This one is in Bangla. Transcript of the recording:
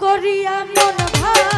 করিয়া মন ভাঙিলে